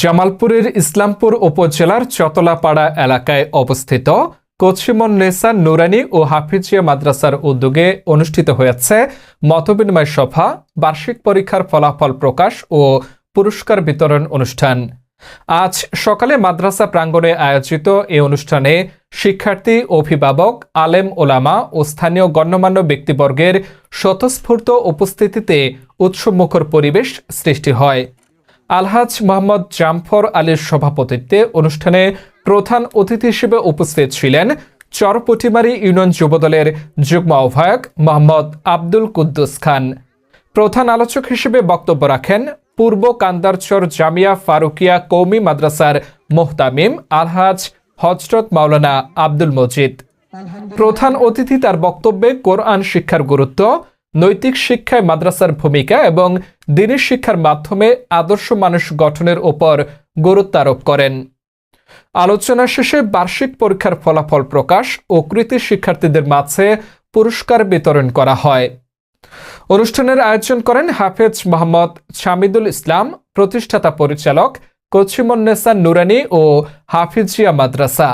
জামালপুরের ইসলামপুর উপজেলার চতলাপাড়া এলাকায় অবস্থিত কচিমন নেসা নুরানি ও হাফিজিয়া মাদ্রাসার উদ্যোগে অনুষ্ঠিত হয়েছে মতবিনিময় সভা, বার্ষিক পরীক্ষার ফলাফল প্রকাশ ও পুরস্কার বিতরণ অনুষ্ঠান। আজ সকালে মাদ্রাসা প্রাঙ্গণে আয়োজিত এই অনুষ্ঠানে শিক্ষার্থী, অভিভাবক, আলেম ওলামা ও স্থানীয় গণ্যমান্য ব্যক্তিবর্গের স্বতঃস্ফূর্ত উপস্থিতিতে উৎসবমুখর পরিবেশ সৃষ্টি হয়। আলহাজ মোহাম্মদ জামফর আলীর সভাপতিত্বে অনুষ্ঠানে প্রধান অতিথি হিসেবে উপস্থিত ছিলেন চরপটিমারি ইউনিয়ন যুবদলের যুগ্ম আহ্বায়ক মোহাম্মদ আব্দুল কুদ্দুস খান। প্রধান আলোচক হিসেবে বক্তব্য রাখেন পূর্ব কান্দারচর জামিয়া ফারুকিয়া কৌমি মাদ্রাসার মোহতামিম আলহাজ হজরত মাওলানা আব্দুল মজিদ। প্রধান অতিথি তার বক্তব্যে কোরআন শিক্ষার গুরুত্ব নৈতিক শিক্ষায় মাদ্রাসার ভূমিকা এবং দিনের শিক্ষার মাধ্যমে আদর্শ মানুষ গঠনের ওপর গুরুত্ব আরোপ করেন। আলোচনা শেষে বার্ষিক পরীক্ষার ফলাফল প্রকাশ ও কৃতি শিক্ষার্থীদের মাঝে পুরস্কার বিতরণ করা হয়। অনুষ্ঠানের আয়োজন করেন হাফেজ মোহাম্মদ শামিদুল ইসলাম, প্রতিষ্ঠাতা পরিচালক কচিমন্নেসা নুরানি ও হাফিজিয়া মাদ্রাসা।